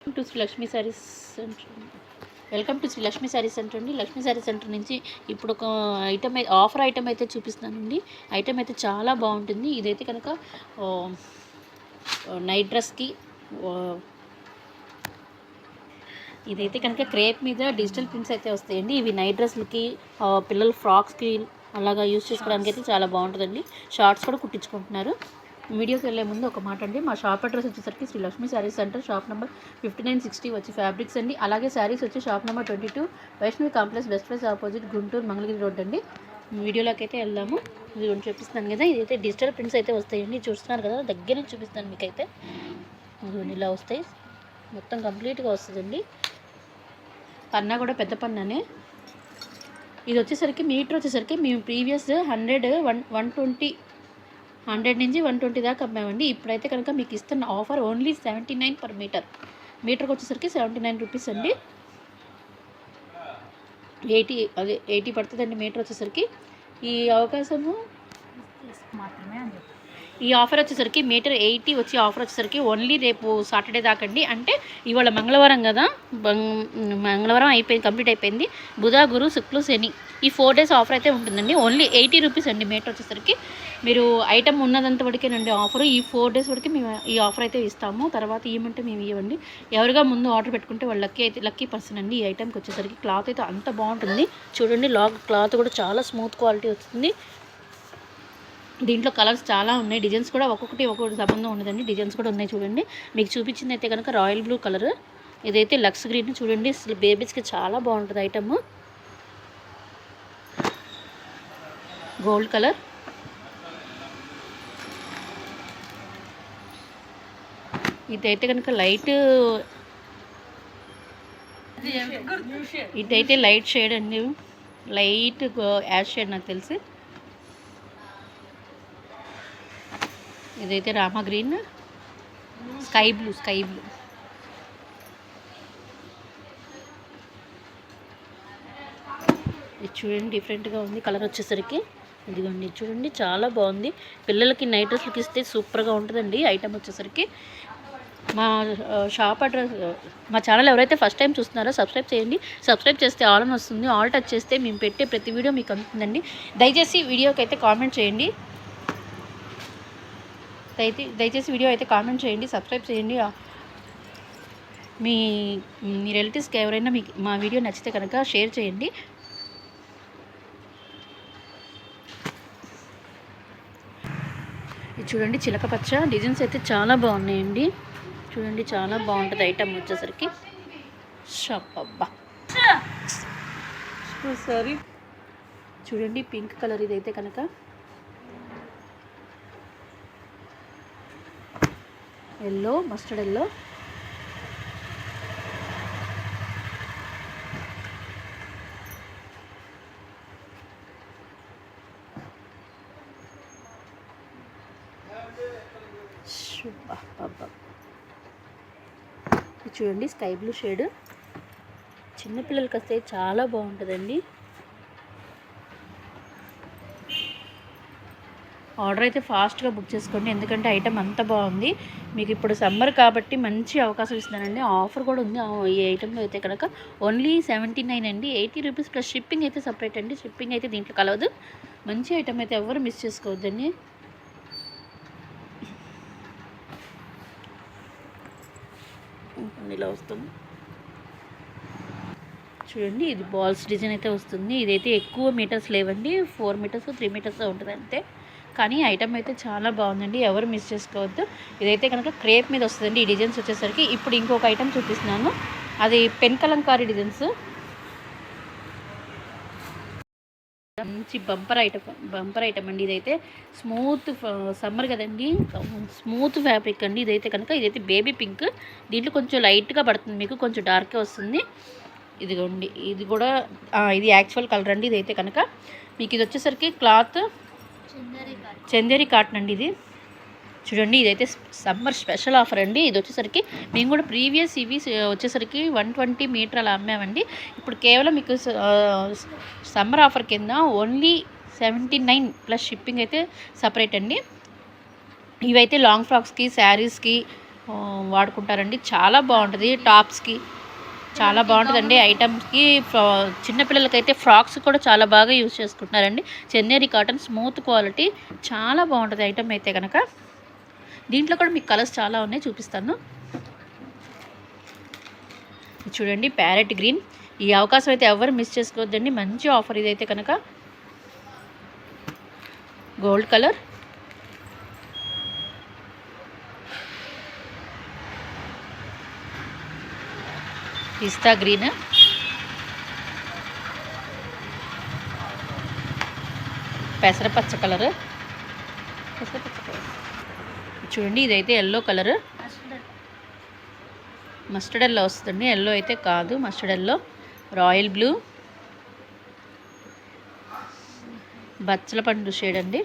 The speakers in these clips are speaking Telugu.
Welcome to Sri Lakshmi sarees centre welcome to Sri Lakshmi sarees centre అండి. లక్ష్మీ శారీ సెంటర్ నుంచి ఇప్పుడు ఒక ఐటమ్ ఆఫర్ ఐటమ్ అయితే చూపిస్తానండి ఐటమ్ అయితే చాలా బాగుంటుంది. ఇదైతే కనుక నైట్ డ్రెస్కి ఇదైతే కనుక క్రేప్ మీద డిజిటల్ ప్రింట్స్ అయితే వస్తాయండి. ఇవి నైట్ డ్రెస్లకి పిల్లల ఫ్రాక్స్కి అలాగా యూస్ చేసుకోవడానికి అయితే చాలా బాగుంటుందండి. షార్ట్స్ కూడా కుట్టించుకుంటున్నారు. వీడియోకి వెళ్ళే ముందు ఒక మాట అండి. మా షాప్ అడ్రస్ వచ్చేసరికి Sri Lakshmi sarees centre shop number fifty nine sixty వచ్చి ఫ్యాబ్రిక్స్ అండి. అలాగే శారీస్ వచ్చి shop number twenty two Vaishnavi complex best price opposite Guntur Mangalagiri road అండి. వీడియోలోకి అయితే వెళ్దాము. ఇది రెండు చూపిస్తాను కదా. ఇదైతే డిజిటల్ ప్రింట్స్ అయితే వస్తాయండి. చూస్తున్నారు కదా దగ్గర నుంచి చూపిస్తాను మీకైతే. ఇలా వస్తాయి. మొత్తం కంప్లీట్గా వస్తుందండి. పన్నా కూడా పెద్ద పన్నానే. ఇది వచ్చేసరికి మీటర్ వచ్చేసరికి మేము previous hundred one one twenty hundred నుంచి వన్ ట్వంటీ దాకా అమ్మామండి. ఇప్పుడైతే కనుక మీకు ఇస్తున్న offer only seventy nine per metre. మీటర్కి వచ్చేసరికి సెవెంటీ నైన్ రూపీస్ అండి. ఎయిటీ అదే ఎయిటీ పడుతుందండి మీటర్ వచ్చేసరికి. ఈ అవకాశము మాత్రమే అని చెప్పి ఈ ఆఫర్ వచ్చేసరికి మీటర్ ఎయిటీ వచ్చి ఆఫర్ వచ్చేసరికి ఓన్లీ రేపు సాటర్డే దాకండి అంటే ఇవాళ మంగళవారం కదా. బంగ్- మంగళవారం అయిపోయింది కంప్లీట్ అయిపోయింది. బుధ గురు శుక్లు శని. ఈ ఫోర్ డేస్ ఆఫర్ అయితే ఉంటుందండి. ఓన్లీ ఎయిటీ రూపీస్ అండి మీటర్ వచ్చేసరికి. మీరు ఐటమ్ ఉన్నదంత వరకేనండి ఆఫర్ ఈ ఫోర్ డేస్ వరకు మేము ఈ ఆఫర్ అయితే ఇస్తాము. తర్వాత ఇవ్వమంటే మేము ఇవ్వండి. ఎవరిగా ముందు ఆర్డర్ పెట్టుకుంటే వాళ్ళు లక్కీ అయితే లక్కీ పర్సన్ అండి. ఈ ఐటమ్కి వచ్చేసరికి క్లాత్ అయితే అంత బాగుంటుంది. చూడండి లాగ్ క్లాత్ కూడా చాలా స్మూత్ క్వాలిటీ వస్తుంది. దీంట్లో కలర్స్ చాలా ఉన్నాయి. డిజైన్స్ కూడా ఒక్కొక్కటి ఒక్కొక్కటి సంబంధం ఉండదండి డిజైన్స్ కూడా ఉన్నాయి చూడండి. మీకు చూపించింది అయితే కనుక రాయల్ బ్లూ కలర్ ఇదైతే లక్స్ గ్రీన్ చూడండి. అసలు బేబీస్కి చాలా బాగుంటుంది ఐటమ్ గోల్డ్ కలర్. ఇదైతే కనుక లైట్ ఇదైతే లైట్ షేడ్ అండి. లైట్ యాష్ షేడ్ నాకు తెలిసి. ఇదైతే Rama green. Sky blue sky blue. ఇది చూడండి డిఫరెంట్గా ఉంది. కలర్ వచ్చేసరికి. ఇదిగోండి చూడండి చాలా బాగుంది. పిల్లలకి నైట్ డ్రెస్లకి ఇస్తే సూపర్గా ఉంటుందండి. ఐటమ్ వచ్చేసరికి మా షాప్ అడ్రస్ మా ఛానల్ ఎవరైతే ఫస్ట్ టైం చూస్తున్నారో సబ్స్క్రైబ్ చేయండి. సబ్స్క్రైబ్ చేస్తే ఆల్ అని వస్తుంది. ఆల్ టచ్ చేస్తే మేము పెట్టే ప్రతి వీడియో మీకు అందుతుందండి. దయచేసి వీడియోకి అయితే కామెంట్ చేయండి. దయచే దయచేసి వీడియో అయితే కామెంట్ చేయండి. సబ్స్క్రైబ్ చేయండి. మీ మీ రిలేటివ్స్కి ఎవరైనా మీకు మా వీడియో నచ్చితే కనుక షేర్ చేయండి. చూడండి చిలక పచ్చ. డిజైన్స్ అయితే చాలా బాగున్నాయండి. చూడండి చాలా బాగుంటుంది ఐటమ్ వచ్చేసరికి. షబ్బా సారీ చూడండి పింక్ కలర్ ఇదైతే కనుక. ఎల్లో మస్టర్డ్ ఎల్లో ఇది చూడండి స్కై బ్లూ షేడ్. చిన్నపిల్లలకి వస్తే చాలా బాగుంటుందండి. ఆర్డర్ అయితే ఫాస్ట్గా బుక్ చేసుకోండి ఎందుకంటే ఐటమ్ అంత బాగుంది. మీకు ఇప్పుడు సమ్మర్ కాబట్టి మంచి అవకాశం ఇస్తున్నానండి. ఆఫర్ కూడా ఉంది. ఆ ఈ ఐటెంలో అయితే కనుక ఓన్లీ సెవెంటీ నైన్ అండి. ఎయిటీ రూపీస్ ప్లస్ షిప్పింగ్ అయితే సపరేట్ అండి. షిప్పింగ్ అయితే దీంట్లో కలవదు. మంచి ఐటమ్ అయితే ఎవరు మిస్ చేసుకోవద్దండి. ఇలా వస్తుంది. చూడండి ఇది బాల్స్ డిజైన్ అయితే వస్తుంది. ఇదైతే ఎక్కువ మీటర్స్ లేవండి. ఫోర్ మీటర్స్ త్రీ మీటర్స్ ఉంటుంది అంతే. కానీ ఐటమ్ అయితే చాలా బాగుందండి. ఎవరు మిస్ చేసుకోవద్దు. ఇదైతే కనుక క్రేప్ మీద వస్తుందండి. ఈ డిజైన్స్ వచ్చేసరికి ఇప్పుడు ఇంకొక ఐటమ్ చూపిస్తున్నాను. అది పెన్ కలంకారీ డిజైన్స్ మంచి బంపర్ ఐటమ్ బంపర్ ఐటమ్ అండి. ఇదైతే స్మూత్ సమ్మర్ కదండి. స్మూత్ ఫ్యాబ్రిక్ అండి ఇదైతే కనుక. ఇదైతే బేబీ పింక్. దీంట్లో కొంచెం లైట్గా పడుతుంది మీకు. కొంచెం డార్కే వస్తుంది. ఇదిగోండి. ఇది కూడా ఇది యాక్చువల్ కలర్ అండి. ఇదైతే కనుక. మీకు ఇది వచ్చేసరికి క్లాత్ చందేరి కాటన్ అండి ఇది. చూడండి ఇదైతే సమ్మర్ స్పెషల్ ఆఫర్ అండి. ఇది వచ్చేసరికి మేము కూడా ప్రీవియస్ ఇవి వచ్చేసరికి వన్ ట్వంటీ మీటర్ అలా అమ్మామండి. ఇప్పుడు కేవలం మీకు సమ్మర్ ఆఫర్ కింద only seventy nine plus shipping అయితే సపరేట్ అండి. ఇవైతే లాంగ్ ఫ్రాక్స్కి శారీస్కి వాడుకుంటారండి. చాలా బాగుంటుంది. టాప్స్కి చాలా బాగుంటుందండి. ఐటమ్స్కి చిన్నపిల్లలకైతే ఫ్రాక్స్ కూడా చాలా బాగా యూజ్ చేసుకుంటున్నారండి. చెన్నేరి కాటన్ స్మూత్ క్వాలిటీ చాలా బాగుంటుంది ఐటమ్ అయితే కనుక దీంట్లో కూడా మీకు కలర్స్ చాలా ఉన్నాయి చూపిస్తాను. చూడండి ప్యారెట్ గ్రీన్. ఈ అవకాశం అయితే ఎవరు మిస్ చేసుకోవద్దండి మంచి ఆఫర్ ఇదైతే కనుక. Gold colour. పిస్తా గ్రీన్. పెసరపచ్చ కలర్. పెసరపచ్చ కలర్. చూడండి ఇదైతే ఎల్లో కలర్. మస్టర్డ్ ఎల్లో వస్తుంది. ఎల్లో అయితే కాదు మస్టర్డ్ ఎల్లో. Royal blue. బచ్చల పండు షేడ్ అండి.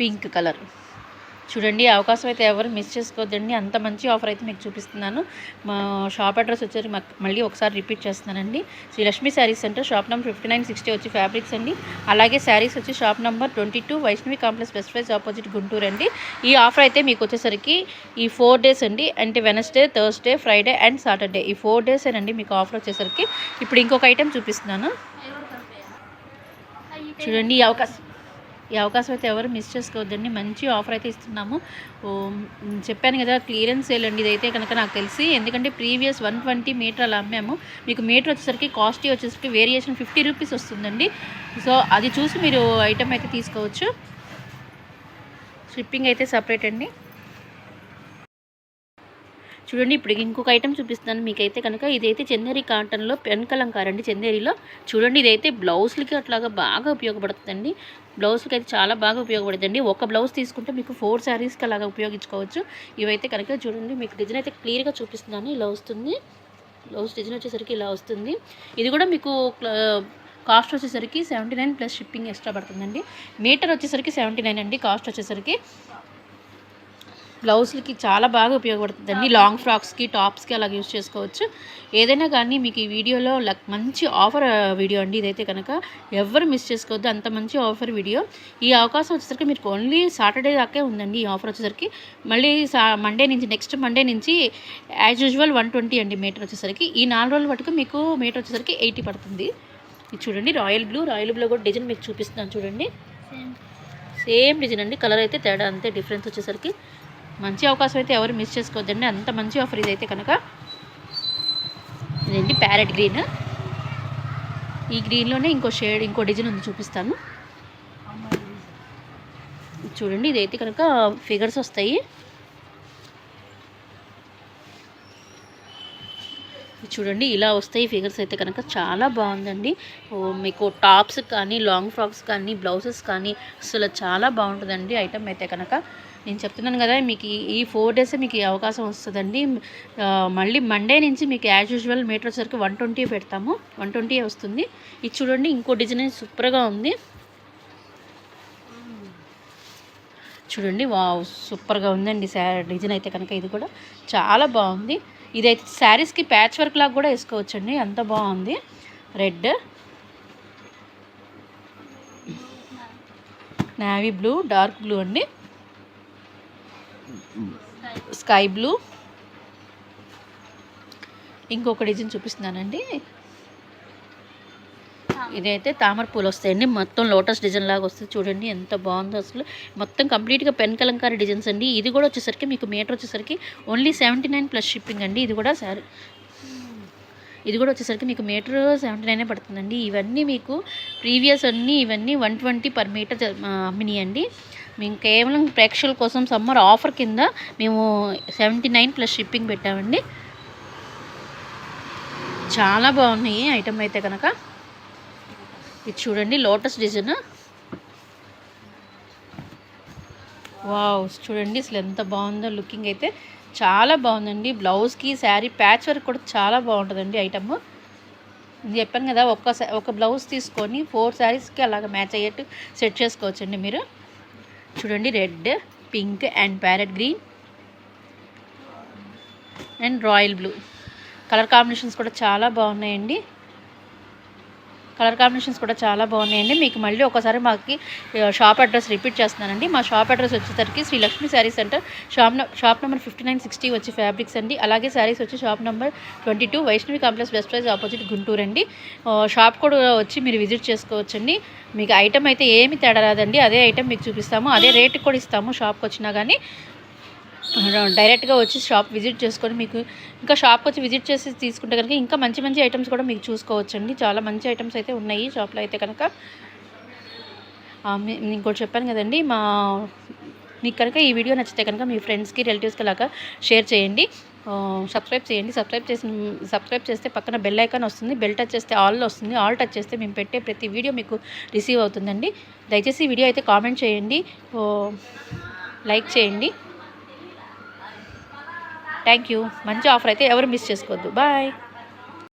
Pink colour. చూడండి అవకాశం అయితే ఎవరు మిస్ చేసుకోవద్దండి అంత మంచి ఆఫర్ అయితే మీకు చూపిస్తున్నాను. మా షాప్ అడ్రస్ వచ్చేసి మాకు మళ్ళీ ఒకసారి రిపీట్ చేస్తున్నానండి. Sri Lakshmi sarees centre shop number fifty nine sixty వచ్చి ఫ్యాబ్రిక్స్ అండి. అలాగే శారీస్ వచ్చి shop number twenty two Vaishnavi complex best price opposite Guntur అండి. ఈ ఆఫర్ అయితే మీకు వచ్చేసరికి ఈ ఫోర్ డేస్ అండి. అంటే Wednesday Thursday Friday and Saturday ఈ ఫోర్ డేస్ అండి మీకు ఆఫర్ వచ్చేసరికి. ఇప్పుడు ఇంకొక ఐటెం చూపిస్తున్నాను. చూడండి ఈ అవకాశం. ఈ అవకాశం అయితే ఎవరు మిస్ చేసుకోవద్దండి. మంచి ఆఫర్ అయితే ఇస్తున్నాము. చెప్పాను కదా క్లియరెన్స్ సేల్ అండి ఇదైతే కనుక నాకు తెలిసి. ఎందుకంటే ప్రీవియస్ వన్ ట్వంటీ మీటర్ అలా అమ్మాము. మీకు మీటర్ వచ్చేసరికి కాస్ట్లీ వచ్చేసరికి వేరియేషన్ ఫిఫ్టీ రూపీస్ వస్తుందండి. సో అది చూసి మీరు ఐటమ్ అయితే తీసుకోవచ్చు. షిప్పింగ్ అయితే సపరేట్ అండి. చూడండి ఇప్పుడు ఇంకొక ఐటెం చూపిస్తాను మీకైతే కనుక. ఇదైతే చెందేరి కాటన్లో పెన్కలంకార్ అండి చెందేరిలో. చూడండి ఇదైతే బ్లౌజ్లకి అట్లాగా బాగా ఉపయోగపడుతుందండి. బ్లౌజ్కి అయితే చాలా బాగా ఉపయోగపడుతుందండి. ఒక బ్లౌజ్ తీసుకుంటే మీకు ఫోర్ శారీస్కి అలాగా ఉపయోగించుకోవచ్చు. ఇవైతే కనుక చూడండి మీకు డిజైన్ అయితే క్లియర్గా చూపిస్తున్నాను. ఇలా వస్తుంది. బ్లౌజ్ డిజైన్ వచ్చేసరికి ఇలా వస్తుంది. ఇది కూడా మీకు కాస్ట్ వచ్చేసరికి seventy nine plus shipping extra పడుతుందండి. మీటర్ వచ్చేసరికి సెవెంటీ నైన్ అండి కాస్ట్ వచ్చేసరికి. బ్లౌజ్లకి చాలా బాగా ఉపయోగపడుతుందండి లాంగ్ ఫ్రాక్స్కి టాప్స్కి అలా యూజ్ చేసుకోవచ్చు. ఏదైనా కానీ మీకు ఈ వీడియోలో లక్ మంచి ఆఫర్ వీడియో అండి. ఇదైతే కనుక ఎవరు మిస్ చేసుకోవద్దు. అంత మంచి ఆఫర్ వీడియో ఈ అవకాశం వచ్చేసరికి మీకు ఓన్లీ సాటర్డే దాకే ఉందండి ఈ ఆఫర్ వచ్చేసరికి. మళ్ళీ మండే నుంచి నెక్స్ట్ మండే నుంచి యాజ్ యూజువల్ వన్ ట్వంటీ అండి మీటర్ వచ్చేసరికి. ఈ నాలుగు రోజుల మటుకు మీకు మీటర్ వచ్చేసరికి ఎయిటీ పడుతుంది. ఇది చూడండి రాయల్ బ్లూ రాయల్ బ్లూ కూడా డిజైన్ మీకు చూపిస్తున్నాను చూడండి. సేమ్ డిజైన్ అండి. కలర్ అయితే తేడా అంతే డిఫరెన్స్ వచ్చేసరికి. మంచి అవకాశం అయితే ఎవరు మిస్ చేసుకోవద్దండి. అంత మంచి ఆఫర్ ఇదైతే కనుక ఇదేంటి? ప్యారెట్ గ్రీన్ ఈ గ్రీన్లోనే ఇంకో షేడ్ ఇంకో డిజైన్ ఉంది చూపిస్తాను. చూడండి ఇదైతే కనుక ఫిగర్స్ వస్తాయి. చూడండి ఇలా వస్తాయి ఫిగర్స్ అయితే కనుక చాలా బాగుందండి. మీకు టాప్స్ కానీ లాంగ్ ఫ్రాక్స్ కానీ బ్లౌజెస్ కానీ అసలు చాలా బాగుంటుందండి ఐటమ్ అయితే కనుక. నేను చెప్తున్నాను కదా మీకు ఈ- ఫోర్ డేస్ మీకు అవకాశం వస్తుందండి. మళ్ళీ మండే నుంచి మీకు యాజ్ యూజువల్ మీటర్ వచ్చేసరికి వన్ ట్వంటీ పెడతాము. వన్ ట్వంటీ వస్తుంది. ఇది చూడండి ఇంకో డిజైన్ సూపర్గా ఉంది. చూడండి వావ్ సూపర్గా ఉందండి డిజైన్ అయితే కనుక ఇది కూడా. చాలా బాగుంది. ఇదైతే శారీస్కి ప్యాచ్ వర్క్ లాగా కూడా వేసుకోవచ్చండి. అంత బాగుంది. Red navy blue dark blue అండి. Sky blue. ఇంకొక డిజైన్ చూపిస్తున్నానండి. ఇదైతే తామర పూలు వస్తాయండి. మొత్తం లోటస్ డిజైన్ లాగా వస్తుంది. చూడండి ఎంత బాగుందో అసలు. మొత్తం కంప్లీట్గా పెన్ కలంకారీ డిజైన్స్ అండి. ఇది కూడా వచ్చేసరికి మీకు మీటర్ వచ్చేసరికి only seventy nine plus shipping అండి. ఇది కూడా సారీ ఇది కూడా వచ్చేసరికి మీకు మీటర్ సెవెంటీ నైనే పడుతుందండి. ఇవన్నీ మీకు ప్రీవియస్ అన్నీ ఇవన్నీ వన్ ట్వంటీ పర్ మీటర్ అమ్మినాయి అండి. మేము కేవలం ప్రేక్షకుల కోసం సమ్మర్ ఆఫర్ కింద మేము సెవెంటీ నైన్ ప్లస్ షిప్పింగ్ పెట్టామండి. చాలా బాగున్నాయి ఐటమ్ అయితే కనుక ఇది చూడండి లోటస్ డిజైన్. వావ్ చూడండి అసలు ఎంత బాగుందో లుకింగ్ అయితే. చాలా బాగుందండి. బ్లౌజ్కి శారీ ప్యాచ్ వర్క్ కూడా చాలా బాగుంటుందండి ఐటమ్. నేను చెప్పాను కదా ఒక్క సా- ఒక బ్లౌజ్ తీసుకొని ఫోర్ శారీస్కి అలాగ మ్యాచ్ అయ్యేట్టు సెట్ చేసుకోవచ్చండి మీరు. చూడండి red pink and parrot green and royal blue. Colour combinations కూడా చాలా బాగున్నాయండి. కలర్ కాంబినేషన్స్ కూడా చాలా బాగున్నాయండి. మీకు మళ్ళీ ఒకసారి మాకు షాప్ అడ్రస్ రిపీట్ చేస్తున్నానండి. మా షాప్ అడ్రస్ వచ్చేసరికి Shri Lakshmi sari centre shop shop number fifty nine sixty వచ్చి ఫ్యాబ్రిక్స్ అండి. అలాగే శారీస్ వచ్చి shop number twenty two Vaishnavi complex west prize opposite Guntur అండి. షాప్ కూడా వచ్చి మీరు విజిట్ చేసుకోవచ్చండి. మీకు ఐటమ్ అయితే ఏమి తేడా రాదండి. అదే ఐటమ్ మీకు చూపిస్తాము. అదే రేట్ కూడా ఇస్తాము షాప్కి వచ్చినా కానీ. డైరెక్ట్గా వచ్చి షాప్ విజిట్ చేసుకొని మీకు ఇంకా షాప్కి వచ్చి విజిట్ చేసి తీసుకుంటే కనుక ఇంకా మంచి మంచి ఐటమ్స్ కూడా మీకు చూసుకోవచ్చండి. చాలా మంచి ఐటమ్స్ అయితే ఉన్నాయి షాప్లో అయితే కనుక. మీ- ఇంకోటి చెప్పాను కదండి మా మీకు కనుక ఈ వీడియో నచ్చితే కనుక మీ ఫ్రెండ్స్కి రిలేటివ్స్కి అలాగా షేర్ చేయండి. సబ్స్క్రైబ్ చేయండి. సబ్స్క్రైబ్ చేసి సబ్స్క్రైబ్ చేస్తే పక్కన బెల్ ఐకాన్ వస్తుంది. బెల్ టచ్ చేస్తే ఆల్ వస్తుంది. ఆల్ టచ్ చేస్తే మేము పెట్టే ప్రతి వీడియో మీకు రిసీవ్ అవుతుందండి. దయచేసి వీడియో అయితే కామెంట్ చేయండి. లైక్ చేయండి. Thank you. మంచి ఆఫర్ అయితే ఎవరు మిస్ చేసుకోవద్దు. బాయ్.